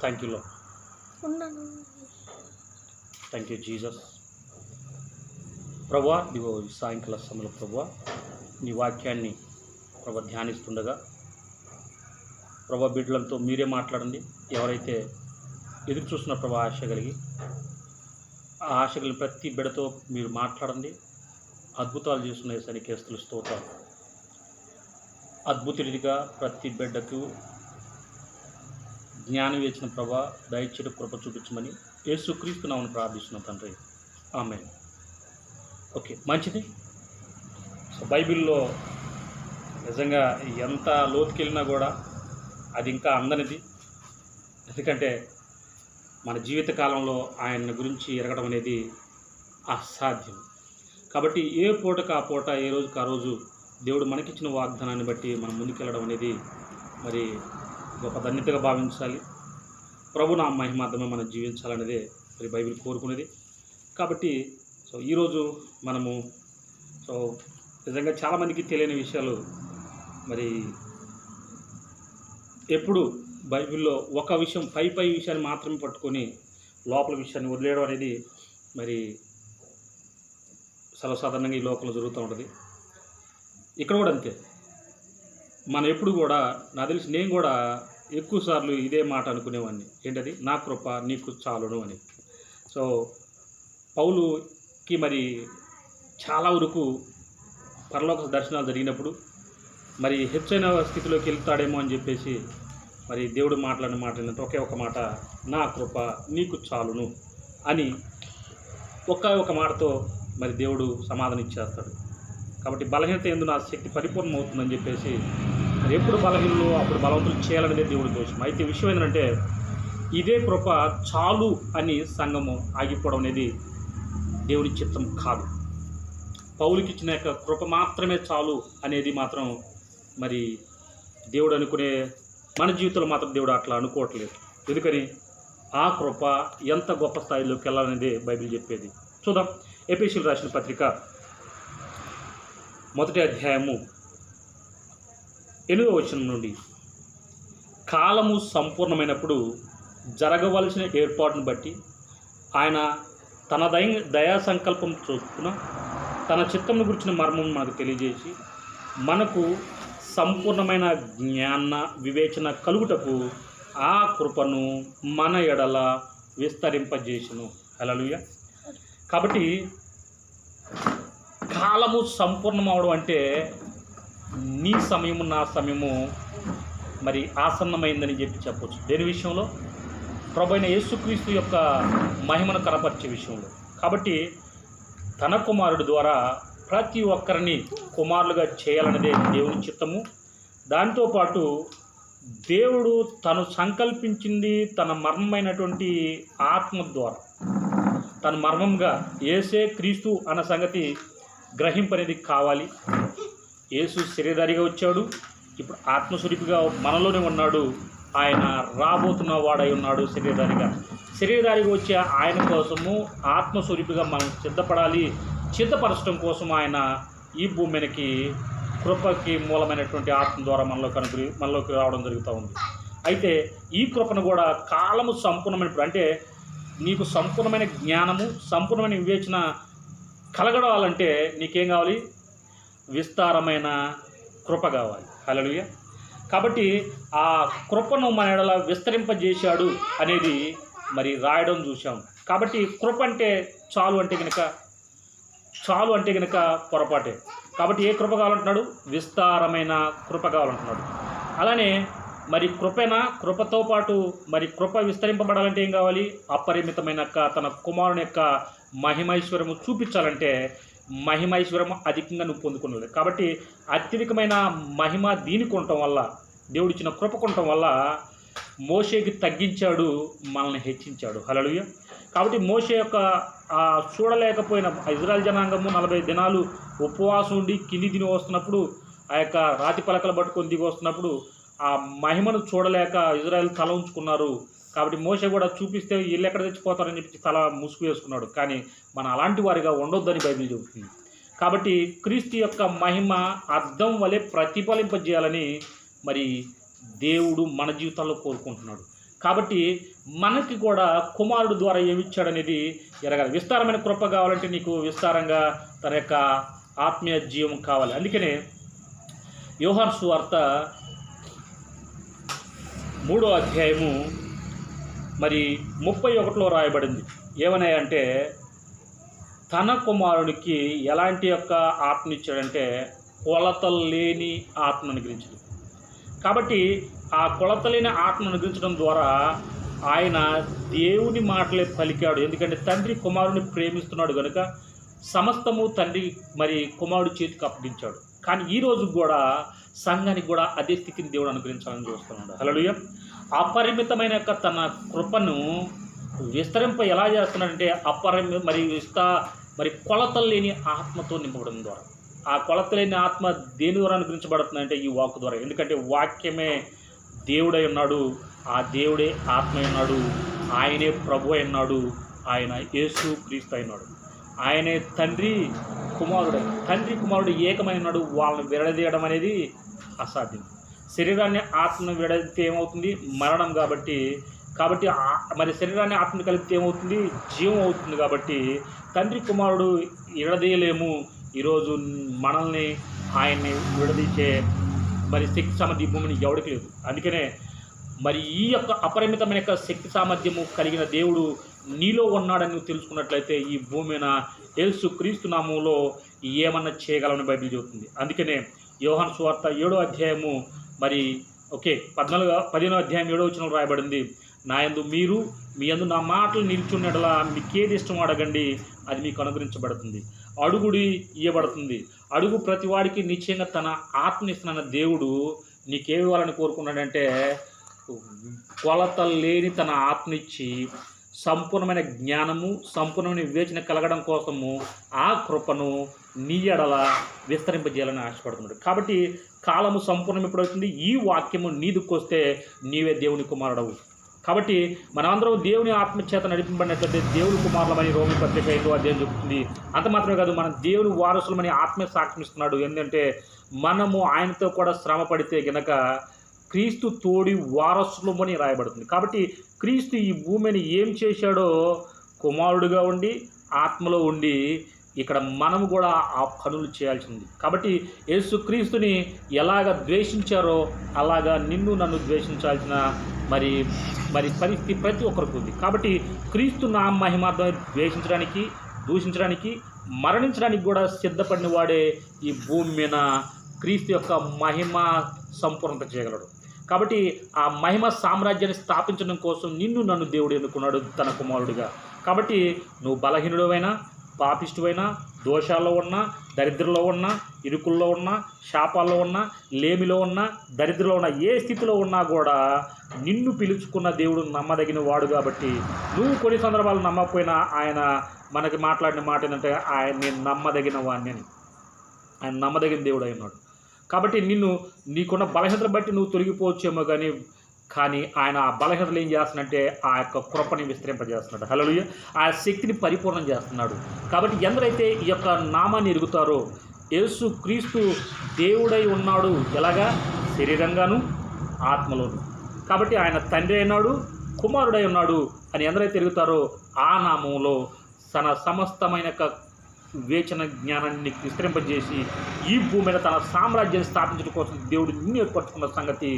Thank you లో thank you Jesus ప్రభా ఇదిగో ఈ సాయంకాల సమయంలో ప్రభా నీ వాక్యాన్ని ప్రభా ధ్యానిస్తుండగా ప్రభా బిడ్డలతో మీరే మాట్లాడండి. ఎవరైతే ఎదురు చూస్తున్న ప్రభా ఆశ కలిగి ఆ ఆశ కలిగిన ప్రతి బిడ్డతో మీరు మాట్లాడండి. అద్భుతాలు చేస్తున్న సనికేస్తులు స్తోత్రాలు అద్భుతుడిగా ప్రతి బిడ్డకు జ్ఞానం వేసిన ప్రభా దయచేట కృప చూపించమని యేసుక్రీస్తు నామని ప్రార్థిస్తున్నాం తండ్రి. ఆమె ఓకే మంచిది? సో బైబిల్లో నిజంగా ఎంత లోతుకెళ్ళినా కూడా అది ఇంకా అందనిది. ఎందుకంటే మన జీవిత కాలంలో ఆయన గురించి ఎరగడం అనేది అసాధ్యం. కాబట్టి ఏ పూటకు ఆ పూట ఏ రోజుకి ఆ రోజు దేవుడు మనకిచ్చిన వాగ్దానాన్ని బట్టి మనం ముందుకెళ్ళడం అనేది మరి గొప్ప ధన్యతగా భావించాలి. ప్రభు నా మహిమార్థమే మనం జీవించాలనేదే మరి బైబిల్ కోరుకునేది. కాబట్టి సో ఈరోజు మనము సో నిజంగా చాలామందికి తెలియని విషయాలు మరి ఎప్పుడు బైబిల్లో ఒక విషయం పై పై విషయాన్ని మాత్రమే పట్టుకొని లోపల విషయాన్ని వదిలేయడం అనేది మరి సర్వసాధారణంగా ఈ లోకంలో జరుగుతూ ఉంటుంది. ఇక్కడ కూడా అంతే. మనం ఎప్పుడు కూడా నాకు తెలిసి నేను కూడా ఎక్కువసార్లు ఇదే మాట అనుకునేవాడిని. ఏంటది? నా కృప నీకు చాలును అని. సో పౌలుకి మరి చాలా వరకు పరలోక దర్శనాలు జరిగినప్పుడు మరి హెచ్చైన స్థితిలోకి వెళ్తాడేమో అని చెప్పేసి మరి దేవుడు మాట్లాడిన మాట ఏంటంటే ఒకే ఒక మాట నా కృప నీకు చాలును అని ఒక్క ఒక మాటతో మరి దేవుడు సమాధానం ఇచ్చేస్తాడు. కాబట్టి బలహీనత ఎందు నా శక్తి పరిపూర్ణమవుతుందని చెప్పేసి ఎప్పుడు బలహీనలు అప్పుడు బలవంతులు చేయాలనేది దేవుడి దోషం. అయితే విషయం ఏంటంటే ఇదే కృప చాలు అని సంఘము ఆగిపోవడం అనేది దేవుడి చిత్తం కాదు. పౌలికి ఇచ్చిన యొక్క కృప మాత్రమే చాలు అనేది మాత్రం మరి దేవుడు అనుకునే మన జీవితంలో మాత్రం దేవుడు అట్లా అనుకోవట్లేదు. ఎందుకని? ఆ కృప ఎంత గొప్ప స్థాయిలోకి వెళ్ళాలనేది బైబిల్ చెప్పేది. చూద్దాం. ఎపిసిల్ రాసిన పత్రిక మొదటి అధ్యాయము ఎనిమిదో వచనం నుండి. కాలము సంపూర్ణమైనప్పుడు జరగవలసిన ఏర్పాటును బట్టి ఆయన తన దయ దయా సంకల్పం చొప్పున తన చిత్తమును గురించిన మర్మం మనకు తెలియజేసి మనకు సంపూర్ణమైన జ్ఞాన వివేచన కలుగుటకు ఆ కృపను మన ఎడల విస్తరింపజేసును. అలలుయ కాబట్టి కాలము సంపూర్ణం అవడం అంటే నీ సమయము నా సమయము మరి ఆసన్నమైందని చెప్పి చెప్పవచ్చు దేని విషయంలో? ప్రభైన యేసుక్రీస్తు యొక్క మహిమను కనపరిచే విషయంలో. కాబట్టి తన కుమారుడు ద్వారా ప్రతి ఒక్కరిని కుమారులుగా చేయాలన్నదే దేవుని చిత్తము. దాంతోపాటు దేవుడు తను సంకల్పించింది తన మర్మమైనటువంటి ఆత్మ ద్వారా. తన మర్మంగా ఏసే క్రీస్తు అన్న సంగతి గ్రహింపనేది కావాలి. యేసు శరీరధారిగా వచ్చాడు. ఇప్పుడు ఆత్మస్వరూపిగా మనలోనే ఉన్నాడు. ఆయన రాబోతున్న వాడై ఉన్నాడు శరీరధారిగా. శరీరధారిగా వచ్చే ఆయన కోసము ఆత్మస్వరూపిగా మనం సిద్ధపడాలి. సిద్ధపరచడం కోసం ఆయన ఈ భూమికి కృపకి మూలమైనటువంటి ఆత్మ ద్వారా మనలోకి అనుగ్రహి మనలోకి రావడం జరుగుతూ ఉంది. అయితే ఈ కృపను కూడా కాలము సంపూర్ణమైనప్పుడు అంటే నీకు సంపూర్ణమైన జ్ఞానము సంపూర్ణమైన వివేచన కలగడాలంటే నీకేం కావాలి? విస్తారమైన కృప కావాలి. హలలుయ కాబట్టి ఆ కృపను మన ఎడల విస్తరింపజేశాడు అనేది మరి రాయడం చూసాం కాబట్టి కృప అంటే చాలు అంటే కనుక చాలు అంటే కనుక పొరపాటే. కాబట్టి ఏ కృప కావాలంటున్నాడు? విస్తారమైన కృప కావాలంటున్నాడు. అలానే మరి కృపేన? కృపతో పాటు మరి కృప విస్తరింపబడాలంటే ఏం కావాలి? అపరిమితమైన తన కుమారుని యొక్క మహిమైశ్వరము చూపించాలంటే మహిమైశ్వరం అధికంగా నువ్వు పొందుకున్నది కాబట్టి అత్యధికమైన మహిమ దీనికి ఉండటం వల్ల దేవుడిచ్చిన కృప ఉండటం వల్ల మోషేకి తగ్గించాడు మనల్ని హెచ్చించాడు. హలలుయ కాబట్టి మోషే యొక్క చూడలేకపోయిన ఇజ్రాయల్ జనాంగము నలభై దినాలు ఉపవాసం ఉండి కింది దిని వస్తున్నప్పుడు ఆ యొక్క రాతి పలకలు పట్టుకొని దిగి వస్తున్నప్పుడు ఆ మహిమను చూడలేక ఇజ్రాయెల్ తల ఉంచుకున్నారు. కాబట్టి మోసే కూడా చూపిస్తే వీళ్ళు ఎక్కడ తెచ్చిపోతారని చెప్పి తల ముసుగు వేసుకున్నాడు. కానీ మన అలాంటి వారిగా ఉండొద్దని బైబిల్ చెబుతుంది. కాబట్టి క్రీస్తు యొక్క మహిమ అర్థం వలె ప్రతిఫలింపజేయాలని మరి దేవుడు మన జీవితాల్లో కోరుకుంటున్నాడు. కాబట్టి మనకి కూడా కుమారుడు ద్వారా ఏమిచ్చాడనేది ఎరగాలి విస్తారమైన కృప కావాలంటే నీకు విస్తారంగా తన యొక్క ఆత్మీయ జీవం కావాలి. అందుకనే యోహాన్ సువార్త మూడో అధ్యాయము మరి ముప్పై ఒకటిలో రాయబడింది. ఏమన్నాయంటే తన కుమారుడికి ఎలాంటి యొక్క ఆత్మ ఇచ్చాడంటే కొలతలు లేని ఆత్మను అనుగ్రహించడం కాబట్టి ఆ కొలత లేని ఆత్మను అనుగ్రహించడం ద్వారా ఆయన దేవుని మాటలే పలికాడు. ఎందుకంటే తండ్రి కుమారుని ప్రేమిస్తున్నాడు కనుక సమస్తము తండ్రి మరి కుమారుడి చేతికి అప్పగించాడు. కానీ ఈ రోజు కూడా సంఘానికి కూడా అదే స్థితిని దేవుడు అనుగ్రహించాలని చూస్తున్నాడు. హలోయ అపరిమితమైన యొక్క తన కృపను విస్తరింప ఎలా చేస్తున్నాడంటే అపరిమి మరి విస్తా మరి కొలతలు లేని ఆత్మతో నింపబడడం ద్వారా. ఆ కొలత లేని ఆత్మ దేని ద్వారా అనుగ్రహించబడుతుందంటే ఈ వాక్ ద్వారా. ఎందుకంటే వాక్యమే దేవుడై ఉన్నాడు ఆ దేవుడే ఆత్మ ఉన్నాడు ఆయనే ప్రభు అయినాడు ఆయన యేసు క్రీస్తు అయినాడు ఆయనే తండ్రి కుమారుడు తండ్రి కుమారుడు ఏకమైనడు వాళ్ళని విడదీయడం అనేది అసాధ్యం. శరీరాన్ని ఆత్మను విడదీతే ఏమవుతుంది? మరణం కాబట్టి. కాబట్టి మరి శరీరాన్ని ఆత్మను కలిపితే ఏమవుతుంది? జీవం అవుతుంది కాబట్టి తండ్రి కుమారుడు విడదీయలేము. ఈరోజు మనల్ని ఆయన్ని విడదీసే మరి శక్తి సామర్థ్య భూమిని ఎవడికి లేదు. అందుకనే మరి ఈ యొక్క అపరిమితమైన యొక్క శక్తి సామర్థ్యము కలిగిన దేవుడు నీలో ఉన్నాడని నువ్వు తెలుసుకున్నట్లయితే ఈ భూమి మీద యేసు క్రీస్తు నామంలో ఏమన్నా చేయగలమని బైబిల్ చెబుతుంది. అందుకనే యోహాన్ సువార్త ఏడో అధ్యాయము మరి ఓకే పద్నాలుగు పదిహేనో అధ్యాయం ఏడో వచ్చిన రాయబడింది. నా యందు మీరు మీ యందు నా మాటలు నిల్చున్నట్లా మీకేది ఇష్టం అడగండి అది మీకు అనుగ్రహించబడుతుంది. అడుగుడి ఇవ్వబడుతుంది అడుగు ప్రతివాడికి నిశ్చయంగా తన ఆత్మనిస్తున్న దేవుడు నీకేమి ఇవ్వాలని కోరుకున్నాడంటే కొలత లేని తన ఆత్మనిచ్చి సంపూర్ణమైన జ్ఞానము సంపూర్ణమైన వివేచన కలగడం కోసము ఆ కృపను నీ ఎడల విస్తరింపజేయాలని ఆశపడుతున్నాడు. కాబట్టి కాలము సంపూర్ణం ఎప్పుడవుతుంది? ఈ వాక్యము నీదుకొస్తే నీవే దేవుని కుమారుడవు. కాబట్టి మనమందరం దేవుని ఆత్మచేత నడిపింపడినట్లయితే దేవుని కుమారులమని రోమి పత్రిక ఐదో అధ్యాయం చెబుతుంది. అంత మాత్రమే కాదు మనం దేవుని వారసులమని ఆత్మ సాక్షిస్తున్నాడు ఎందుకంటే మనము ఆయనతో కూడా శ్రమ పడితే గనక క్రీస్తు తోడి వారసులమని రాయబడుతుంది. కాబట్టి క్రీస్తు ఈ భూమిని ఏం చేశాడో కుమారుడుగా ఉండి ఆత్మలో ఉండి ఇక్కడ మనము కూడా ఆ పనులు చేయాల్సింది. కాబట్టి యేసుక్రీస్తుని ఎలాగ ద్వేషించారో అలాగా నిన్ను నన్ను ద్వేషించాల్సిన మరి మరి పరిస్థితి ప్రతి ఒక్కరికి ఉంది. కాబట్టి క్రీస్తు నా మహిమార్థం ద్వేషించడానికి దూషించడానికి మరణించడానికి కూడా సిద్ధపడిన వాడే ఈ భూమి మీద క్రీస్తు యొక్క మహిమ సంపూర్ణత చేయగలడు. కాబట్టి ఆ మహిమ సామ్రాజ్యాన్ని స్థాపించడం కోసం నిన్ను నన్ను దేవుడు ఎన్నుకున్నాడు తన కుమారుడిగా. కాబట్టి నువ్వు బలహీనుడవైనా పాపిష్టువైనా దోషాల్లో ఉన్నా దరిద్రలో ఉన్నా ఇరుకుల్లో ఉన్నా శాపాల్లో ఉన్నా లేమిలో ఉన్నా దరిద్రలో ఉన్నా ఏ స్థితిలో ఉన్నా కూడా నిన్ను పిలుచుకున్న దేవుడు నమ్మదగిన వాడు కాబట్టి నువ్వు కొన్ని సందర్భాలు నమ్మకపోయినా ఆయన మనకి మాట్లాడిన మాట ఏంటంటే ఆయన నేను నమ్మదగిన వాడిని అని. ఆయన నమ్మదగిన దేవుడు అయినాడు. కాబట్టి నిన్ను నీకున్న బలహీనతను బట్టి నువ్వు తొలగిపోవచ్చేమో కానీ కానీ ఆయన ఆ బలహీనతలు ఏం చేస్తున్నంటే ఆ యొక్క కృపని విస్తరింపజేస్తున్నాడు. హలో ఆ శక్తిని పరిపూర్ణం చేస్తున్నాడు. కాబట్టి ఎందరైతే ఈ యొక్క నామాన్ని ఎరుగుతారో యేసు క్రీస్తు దేవుడై ఉన్నాడు ఎలాగా? శరీరంగాను ఆత్మలోను. కాబట్టి ఆయన తండ్రి అయినాడు కుమారుడై ఉన్నాడు అని ఎందరైతే ఎరుగుతారో ఆ నామంలో తన సమస్తమైన వివేచన జ్ఞానాన్ని విస్తరింపజేసి ఈ భూమి మీద తన సామ్రాజ్యాన్ని స్థాపించడం కోసం దేవుడు నిన్ను ఏర్పరచుకున్న సంగతి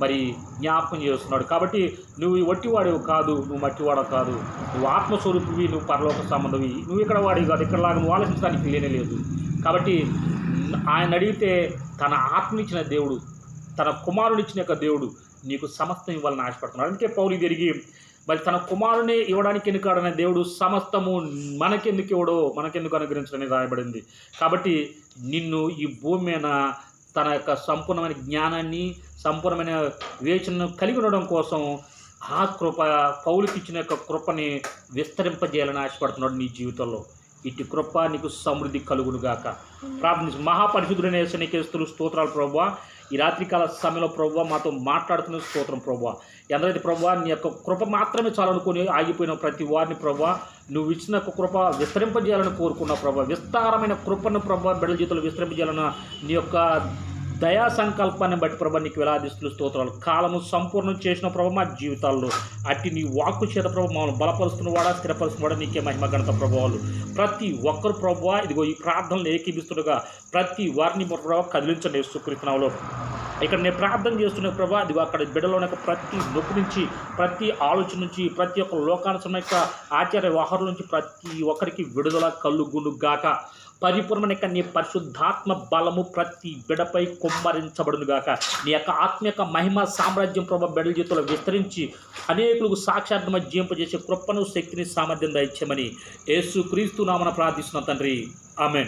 మరి జ్ఞాపకం చేస్తున్నాడు. కాబట్టి నువ్వు ఈ వట్టివాడివి కాదు నువ్వు మట్టివాడవు కాదు. నువ్వు ఆత్మస్వరూపివి నువ్వు పరలోక సంబంధవి. నువ్వు ఇక్కడ వాడివి కాదు ఇక్కడ లాగా నువ్వు ఆలోచించడానికి లేనే లేదు. కాబట్టి ఆయన అడిగితే తన ఆత్మనిచ్చిన దేవుడు తన కుమారుడిచ్చిన యొక్క దేవుడు నీకు సమస్తం ఇవ్వాలని ఆశపడుతున్నాడు. అందుకే పౌలు తిరిగి మరి తన కుమారుని ఇవ్వడానికి ఎన్నుకాడనే దేవుడు సమస్తము మనకెందుకు ఇవ్వడో మనకెందుకు అనుగ్రహించడని రాయబడింది. కాబట్టి నిన్ను ఈ భూమి మీద తన యొక్క సంపూర్ణమైన జ్ఞానాన్ని సంపూర్ణమైన వివేచనను కలిగి ఉండడం కోసం ఆ కృప పౌలికి ఇచ్చిన యొక్క కృపని విస్తరింపజేయాలని ఆశపడుతున్నాడు నీ జీవితంలో. ఇటు కృప నీకు సమృద్ధి కలుగునుగాక. ప్రార్థించు మహాపరిశుద్ధుడైన శనికేస్తులు స్తోత్రాలు ప్రభా ఈ రాత్రికాల సమయంలో ప్రభు మాతో మాట్లాడుతున్న స్తోత్రం ప్రభు ఎందరైతే ప్రభు నీ యొక్క కృప మాత్రమే చాలనుకొని ఆగిపోయిన ప్రతి వారిని ప్రభు నువ్వు ఇచ్చిన కృప విస్తరింపజేయాలని కోరుకున్న ప్రభు విస్తారమైన కృపను ప్రభు బిడ్డల జీవితంలో విస్తరింపజేయాలన్న నీ యొక్క దయా సంకల్పాన్ని బట్టి ప్రభా నీకు వేలాదిస్తులు స్తోత్రాలు. కాలము సంపూర్ణం చేసిన ప్రభు మా జీవితాల్లో అట్టి నీ వాక్కు చేత ప్రభు మమ్మల్ని బలపరుస్తున్నవాడా స్థిరపరుస్తున్నవాడా నీకే మహిమ గణత ప్రభావాలు. ప్రతి ఒక్కరు ప్రభు ఇదిగో ఈ ప్రార్థనలు ఏకీపిస్తుండగా ప్రతి వారిని ప్రభావ కదిలించండి సుకృతనంలో ఇక్కడ నేను ప్రార్థన చేస్తున్న ప్రభా అది అక్కడ బిడ్డలో ఉన్న ప్రతి నొప్పి నుంచి ప్రతి ఆలోచన నుంచి ప్రతి ఒక్క లోకానుసరం యొక్క ఆచార్య వ్యవహారం నుంచి ప్రతి ఒక్కరికి విడుదల కళ్ళు గుండు గాక పరిపూర్ణమైన యొక్క నీ పరిశుద్ధాత్మ బలము ప్రతి బిడపై కుమ్మరించబడునుగాక. నీ యొక్క ఆత్మ యొక్క మహిమ సామ్రాజ్యం ప్రభ బిడల జీవితంలో విస్తరించి అనేకులకు సాక్షాత్మ జీవింపజేసే కృపను శక్తిని సామర్థ్యం దయచేయమని యేసు క్రీస్తు నామన ప్రార్థిస్తున్న తండ్రి. ఆమె